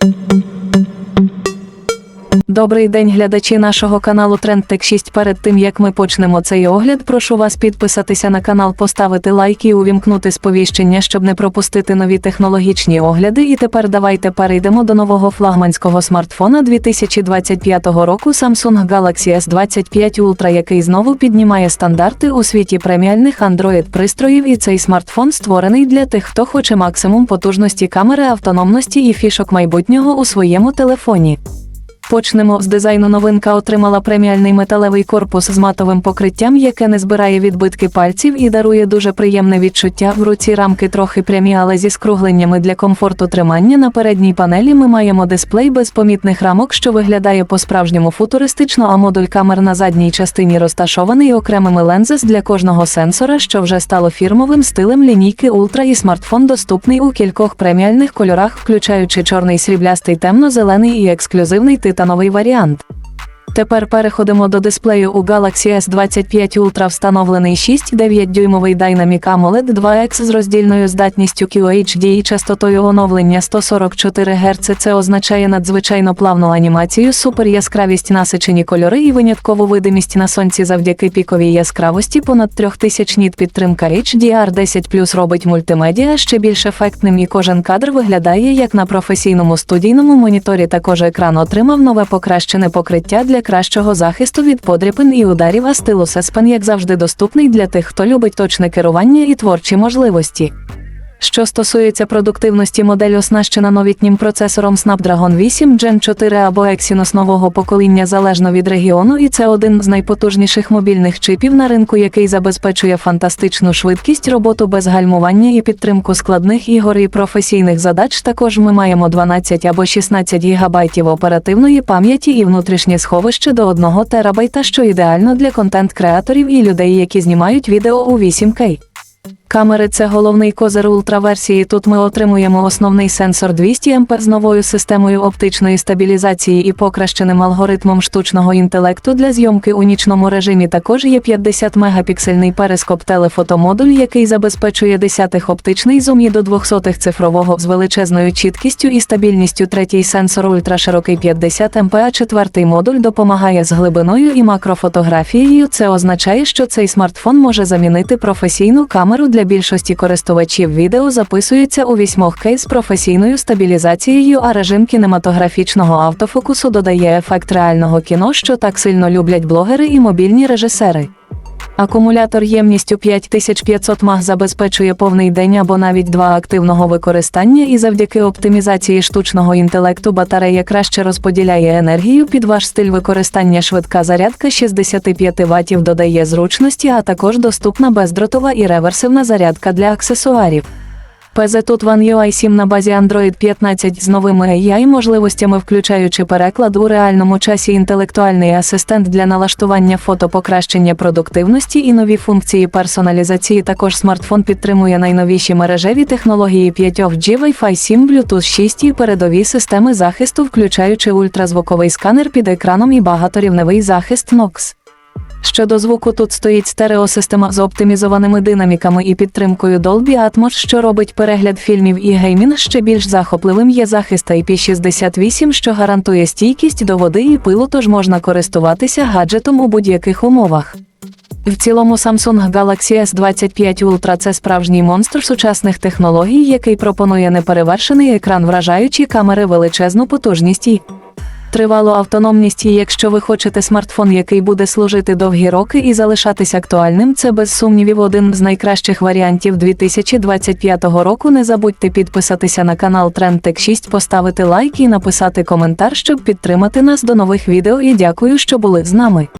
thank you Добрий день, глядачі нашого каналу TrendTech 6. Перед тим як ми почнемо цей огляд, прошу вас підписатися на канал, поставити лайк і увімкнути сповіщення, щоб не пропустити нові технологічні огляди. І тепер давайте перейдемо до нового флагманського смартфона 2025 року Samsung Galaxy S25 Ultra, який знову піднімає стандарти у світі преміальних Android пристроїв. І цей смартфон створений для тих, хто хоче максимум потужності камери, автономності і фішок майбутнього у своєму телефоні. Почнемо з дизайну. Новинка отримала преміальний металевий корпус з матовим покриттям, яке не збирає відбитки пальців і дарує дуже приємне відчуття. В руці рамки трохи прямі, але зі скругленнями для комфорту тримання. На передній панелі ми маємо дисплей без помітних рамок, що виглядає по-справжньому футуристично, а модуль камер на задній частині розташований окремими лензес для кожного сенсора, що вже стало фірмовим стилем лінійки Ultra і смартфон доступний у кількох преміальних кольорах, включаючи чорний сріблястий, темно-зелений і ексклюзивний титановий варіант. Тепер переходимо до дисплею у Galaxy S25 Ultra встановлений 6,9 дюймовий Dynamic AMOLED 2X з роздільною здатністю QHD і частотою оновлення 144 Гц. Це означає надзвичайно плавну анімацію, супер яскравість насичені кольори і виняткову видимість на сонці завдяки піковій яскравості понад 3000 ніт підтримка HDR10 робить мультимедіа ще більш ефектним і кожен кадр виглядає як на професійному студійному моніторі. Також екран отримав нове покращене покриття для кращого захисту від подряпин і ударів, а стилус Еспен, як завжди, доступний для тих, хто любить точне керування і творчі можливості. Що стосується продуктивності, модель оснащена новітнім процесором Snapdragon 8 Gen 4 або Exynos нового покоління залежно від регіону, і це один з найпотужніших мобільних чипів на ринку, який забезпечує фантастичну швидкість, роботу без гальмування і підтримку складних ігор і професійних задач. Також ми маємо 12 або 16 гігабайтів оперативної пам'яті і внутрішнє сховище до 1 терабайта, що ідеально для контент-креаторів і людей, які знімають відео у 8К. Камери це головний козир ультраверсії. Тут ми отримуємо основний сенсор 200 МП з новою системою оптичної стабілізації і покращеним алгоритмом штучного інтелекту для зйомки у нічному режимі. Також є 50 мегапіксельний перископ телефотомодуль, який забезпечує десятих оптичний зум і до 200 цифрового з величезною чіткістю і стабільністю. Третій сенсор ультраширокий 50 МП, а четвертий модуль допомагає з глибиною і макрофотографією. Це означає, що цей смартфон може замінити професійну камеру для більшості користувачів відео записується у 8К з професійною стабілізацією, а режим кінематографічного автофокусу додає ефект реального кіно, що так сильно люблять блогери і мобільні режисери. Акумулятор ємністю 5500 мАх забезпечує повний день або навіть два активного використання, і завдяки оптимізації штучного інтелекту батарея краще розподіляє енергію під ваш стиль використання. Швидка зарядка 65 Вт додає зручності, а також доступна бездротова і реверсивна зарядка для аксесуарів. PZ One UI 7 на базі Android 15 з новими AI можливостями, включаючи переклад у реальному часі, інтелектуальний асистент для налаштування фото, покращення продуктивності і нові функції персоналізації. Також смартфон підтримує найновіші мережеві технології 5G Wi-Fi 7, Bluetooth 6 і передові системи захисту, включаючи ультразвуковий сканер під екраном і багаторівневий захист NOx. Щодо звуку, тут стоїть стереосистема з оптимізованими динаміками і підтримкою Dolby Atmos, що робить перегляд фільмів і геймінг ще більш захопливим. Є захист IP68, що гарантує стійкість до води і пилу, тож можна користуватися гаджетом у будь-яких умовах. В цілому Samsung Galaxy S25 Ultra – це справжній монстр сучасних технологій, який пропонує неперевершений екран, вражаючі камери величезну потужність і тривалу автономність. І якщо ви хочете смартфон, який буде служити довгі роки і залишатись актуальним, це без сумнівів один з найкращих варіантів 2025 року. Не забудьте підписатися на канал TrendTech 6, поставити лайк і написати коментар, щоб підтримати нас до нових відео. І дякую, що були з нами.